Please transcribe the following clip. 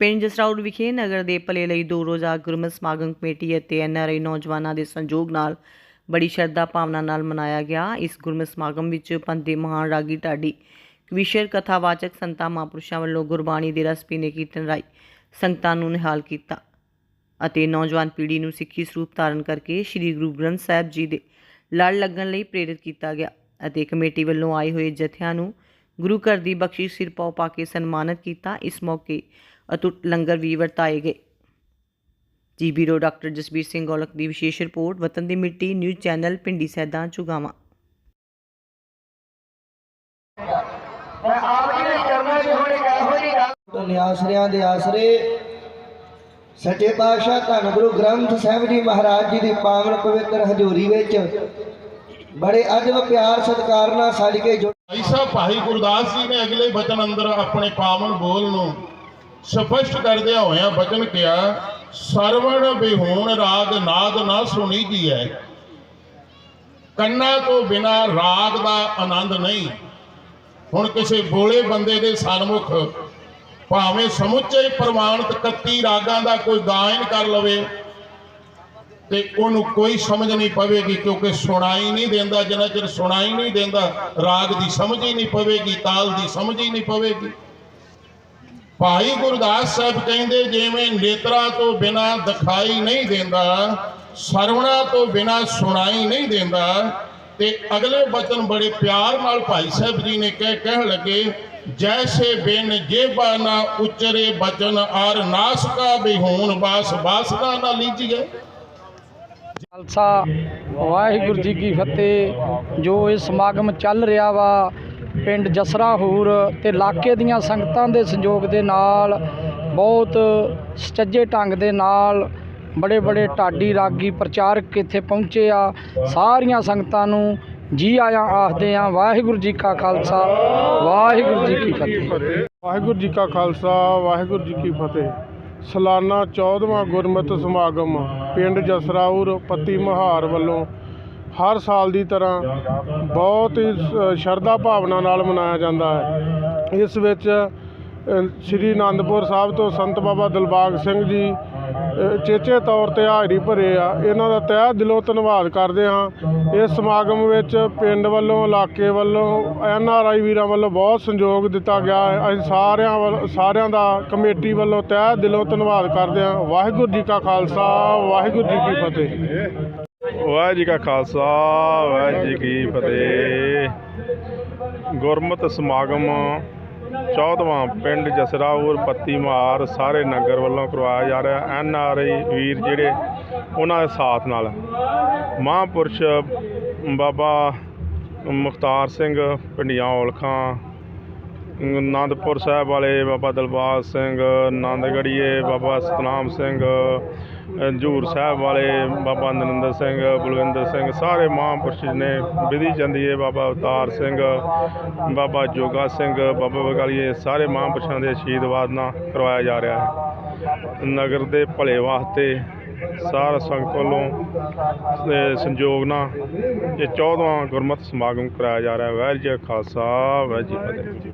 ਪਿੰਡ ਜਸਰਾਉਡ ਵਿਖੇ ਨਗਰ ਦੇ ਭਲੇ ਲਈ ਦੋ ਰੋਜ਼ਾ ਗੁਰਮਤ ਸਮਾਗਮ ਕਮੇਟੀ ਅਤੇ ਐਨਆਰਆਈ ਨੌਜਵਾਨਾਂ ਦੇ ਸੰਯੋਗ ਨਾਲ ਬੜੀ ਸ਼ਰਧਾ ਭਾਵਨਾ ਨਾਲ ਮਨਾਇਆ ਗਿਆ। ਇਸ ਗੁਰਮਤਿ ਸਮਾਗਮ ਵਿੱਚ ਪੰਥ ਦੇ ਮਹਾਨ ਰਾਗੀ ਢਾਡੀ, ਕਵੀਸ਼ਰ, ਕਥਾਵਾਚਕ ਸੰਤਾਂ, ਮਹਾਂਪੁਰਸ਼ਾਂ ਵੱਲੋਂ ਗੁਰਬਾਣੀ ਦੇ ਰਸ ਪੀਨੇ ਕੀਰਤਨ ਰਾਈ ਸੰਗਤਾਂ ਨੂੰ ਨਿਹਾਲ ਕੀਤਾ ਅਤੇ ਨੌਜਵਾਨ ਪੀੜ੍ਹੀ ਨੂੰ ਸਿੱਖੀ ਸਰੂਪ ਧਾਰਨ ਕਰਕੇ ਸ੍ਰੀ ਗੁਰੂ ਗ੍ਰੰਥ ਸਾਹਿਬ ਜੀ ਦੇ ਲੜ ਲੱਗਣ ਲਈ ਪ੍ਰੇਰਿਤ ਕੀਤਾ ਗਿਆ ਅਤੇ ਕਮੇਟੀ ਵੱਲੋਂ ਆਏ ਹੋਏ ਜਥਿਆਂ ਨੂੰ ਗੁਰੂ ਘਰ ਦੀ ਬਖਸ਼ਿਸ਼ ਸਿਰ ਪਾਉ ਪਾ ਕੇ ਸਨਮਾਨਿਤ ਕੀਤਾ। ਇਸ ਮੌਕੇ ਅਟੁੱਟ ਲੰਗਰ ਵੀ ਵਰਤਾਏ ਗਏ। ਜੀ ਬੀਰੋ ਡਾਕਟਰ ਜਸਬੀਰ ਸਿੰਘ ਔਲਖ ਦੀ ਵਿਸ਼ੇਸ਼ ਰਿਪੋਰਟ ਵਤਨ ਦੀ ਮਿੱਟੀ ਨਿਊਜ਼ ਚੈਨਲ ਪਿੰਡੀ ਸੈਦਾ ਚੁਗਾਵਾਂ। ਆਸਰਿਆਂ ਦੇ ਆਸਰੇ ਸੱਚੇ ਪਾਤਸ਼ਾਹ ਧੰਨ ਗੁਰੂ ਗ੍ਰੰਥ ਸਾਹਿਬ ਜੀ ਮਹਾਰਾਜ ਜੀ ਦੀ ਪਾਵਨ ਪਵਿੱਤਰ ਹਜ਼ੂਰੀ ਵਿੱਚ ਬੜੇ ਅਦਬ ਪਿਆਰ ਸਤਿਕਾਰ ਨਾਲ ਸੱਜ ਕੇ ਜੁੜ ਭਾਈ ਸਾਹਿਬ ਭਾਈ ਗੁਰਦਾਸ ਜੀ ਨੇ ਅਗਲੇ ਬਚਨ ਅੰਦਰ ਆਪਣੇ ਪਾਵਨ ਬੋਲ ਨੂੰ ਸਪਸ਼ਟ ਕਰਦਿਆਂ ਹੋਇਆਂ ਬਚਨ ਕਿਹਾ, ਸਰਵਣ ਬਿਹੂਣ ਰਾਗ ਨਾਦ ਨਾ ਸੁਣੀ ਜੀ ਹੈ ਕੰਨਾਂ ਤੋਂ ਬਿਨਾ ਰਾਗ ਦਾ ਆਨੰਦ ਨਹੀਂ। ਹੁਣ ਕਿਸੇ ਬੋਲੇ ਬੰਦੇ ਦੇ ਸਨਮੁਖ ਭਾਵੇਂ ਸਮੁੱਚੇ ਪ੍ਰਮਾਣਿਤ 31 ਰਾਗਾਂ ਦਾ ਕੋਈ ਗਾਇਨ ਕਰ ਲਵੇ ਤੇ ਉਹਨੂੰ ਕੋਈ ਸਮਝ ਨਹੀਂ ਪਵੇਗੀ ਕਿਉਂਕਿ ਸੁਣਾਈ ਨਹੀਂ ਦਿੰਦਾ, ਜਿੰਨਾ ਚਿਰ ਸੁਣਾਈ ਨਹੀਂ ਦਿੰਦਾ, ਰਾਗ ਦੀ ਸਮਝ ਹੀ ਨਹੀਂ ਪਵੇਗੀ, ਤਾਲ ਦੀ ਸਮਝ ਹੀ ਨਹੀਂ ਪਵੇਗੀ। ਭਾਈ ਗੁਰਦਾਸ ਸਾਹਿਬ ਕਹਿੰਦੇ, ਜਿਵੇਂ ਨੇਤਰਾਂ ਤੋਂ ਬਿਨਾ ਦਿਖਾਈ ਨਹੀਂ ਦਿੰਦਾ, ਸਰਵਣਾ ਤੋਂ ਬਿਨਾ ਸੁਣਾਈ ਨਹੀਂ ਦਿੰਦਾ, ਤੇ ਅਗਲੇ ਬਚਨ ਬੜੇ ਪਿਆਰ ਨਾਲ ਭਾਈ ਸਾਹਿਬ ਜੀ ਨੇ ਕਹਿ, ਕਹਿਣ ਲੱਗੇ, ਜੈਸੇ ਬਿਨ ਜੇਬਾ ਨਾ ਉਚਰੇ ਬਚਨ, ਆਰ ਨਾਸਕਾ ਬਿਹੂਨ ਬਾਸ ਬਾਸਨਾ ਨਾ ਲੀਜੀਏ। ਖਾਲਸਾ, ਵਾਹਿਗੁਰੂ ਜੀ ਕੀ ਫਤਿਹ, ਜੋ ਇਹ ਸਮਾਗਮ ਚੱਲ ਰਿਹਾ ਵਾ ਪਿੰਡ ਜਸਰਾ ਹੂਰ ਤੇ ਇਲਾਕੇ ਦੀਆਂ ਸੰਗਤਾਂ ਦੇ ਸੰਯੋਗ ਦੇ ਨਾਲ, ਬਹੁਤ ਸੁਚੱਜੇ ਢੰਗ ਦੇ ਨਾਲ ਬੜੇ ਬੜੇ ਢਾਡੀ ਰਾਗੀ ਪ੍ਰਚਾਰਕ ਇੱਥੇ ਪਹੁੰਚੇ ਆ। ਸਾਰੀਆਂ ਸੰਗਤਾਂ ਨੂੰ ਜੀ ਆਇਆਂ, ਆਖਦੇ ਆ, ਵਾਹਿਗੁਰੂ ਜੀ ਕਾ ਖਾਲਸਾ, ਵਾਹਿਗੁਰੂ ਜੀ ਕੀ ਫਤਿਹ। ਵਾਹਿਗੁਰੂ ਜੀ ਕਾ ਖਾਲਸਾ, ਵਾਹਿਗੁਰੂ ਜੀ ਕੀ ਫਤਿਹ। ਸਾਲਾਨਾ 14ਵਾਂ ਗੁਰਮਤਿ ਸਮਾਗਮ ਪਿੰਡ ਜਸਰਾਉਰ ਪੱਤੀ ਮਹਾਰ ਵੱਲੋਂ ਹਰ ਸਾਲ ਦੀ ਤਰ੍ਹਾਂ ਬਹੁਤ ਹੀ ਸ- ਸ਼ਰਧਾ ਭਾਵਨਾ ਨਾਲ ਮਨਾਇਆ ਜਾਂਦਾ ਹੈ। ਇਸ ਵਿੱਚ ਸ੍ਰੀ ਅਨੰਦਪੁਰ ਸਾਹਿਬ ਤੋਂ ਸੰਤ ਬਾਬਾ ਦਿਲਬਾਗ ਸਿੰਘ ਜੀ ਚੇਚੇ ਤੌਰ ਤੇ ਹਾਜ਼ਰੀ ਭਰੇ ਆ। ਇਹਨਾਂ ਦਾ ਤਹਿ ਦਿਲੋਂ ਧੰਨਵਾਦ ਕਰਦੇ ਹਾਂ। ਇਸ ਸਮਾਗਮ ਵਿੱਚ ਪਿੰਡ ਵੱਲੋਂ, ਇਲਾਕੇ ਵੱਲੋਂ, ਐਨ ਆਰ ਆਈ ਵੀਰਾਂ ਵੱਲੋਂ ਬਹੁਤ ਸੰਯੋਗ ਦਿੱਤਾ ਗਿਆ ਹੈ। ਅਸੀਂ ਸਾਰਿਆਂ ਵੱਲ, ਸਾਰਿਆਂ ਦਾ ਕਮੇਟੀ ਵੱਲੋਂ ਤਹਿ ਦਿਲੋਂ ਧੰਨਵਾਦ ਕਰਦੇ ਹਾਂ। ਵਾਹਿਗੁਰੂ ਜੀ ਕਾ ਖਾਲਸਾ, ਵਾਹਿਗੁਰੂ ਜੀ ਕੀ ਫਤਿਹ। ਵਾਹਿਗੁਰੂ ਜੀ ਕਾ ਖਾਲਸਾ, ਵਾਹਿਗੁਰੂ ਜੀ ਕੀ ਫਤਿਹ। ਗੁਰਮਤਿ ਸਮਾਗਮ 14ਵਾਂ ਪਿੰਡ ਜਸਰਾਉਰ ਪੱਤੀ ਮਾਰ ਸਾਰੇ ਨਗਰ ਵੱਲੋਂ ਕਰਵਾਇਆ ਜਾ ਰਿਹਾ। ਐਨ ਆਰ ਆਈ ਵੀਰ ਜਿਹੜੇ, ਉਹਨਾਂ ਦੇ ਸਾਥ ਨਾਲ ਮਹਾਂਪੁਰਸ਼ ਬਾਬਾ ਮੁਖਤਾਰ ਸਿੰਘ ਪਿੰਡੀਆਂ ਔਲਖਾਂ ਆਨੰਦਪੁਰ ਸਾਹਿਬ ਵਾਲੇ ਬਾਬਾ ਦਲਬਾਗ ਸਿੰਘ ਆਨੰਦਗੜੀਏ ਬਾਬਾ ਸਤਨਾਮ ਸਿੰਘ ਹਜ਼ੂਰ ਸਾਹਿਬ ਵਾਲੇ ਬਾਬਾ ਨਰਿੰਦਰ ਸਿੰਘ, ਬਲਵਿੰਦਰ ਸਿੰਘ, ਸਾਰੇ ਮਹਾਂਪੁਰਸ਼ ਨੇ ਵਿਧੀ ਚੰਦੀਏ ਬਾਬਾ ਅਵਤਾਰ ਸਿੰਘ, ਬਾਬਾ ਜੋਗਾ ਸਿੰਘ, ਬਾਬਾ ਬਗਾਲੀਏ ਸਾਰੇ ਮਹਾਂਪੁਰਸ਼ਾਂ ਦੇ ਆਸ਼ੀਰਵਾਦ ਨਾਲ ਕਰਵਾਇਆ ਜਾ ਰਿਹਾ ਹੈ। ਨਗਰ ਦੇ ਭਲੇ ਵਾਸਤੇ ਸਾਰਾ ਸੰਗਤ ਵੱਲੋਂ ਸੰਯੋਗ ਨਾਲ ਇਹ 14ਵਾਂ ਗੁਰਮਤਿ ਸਮਾਗਮ ਕਰਾਇਆ ਜਾ ਰਿਹਾ ਹੈ। ਵਾਹਿਗੁਰੂ ਜੀ ਖਾਲਸਾ, ਵਾਹਿਗੁਰੂ ਜੀ ਫਤਿਹ।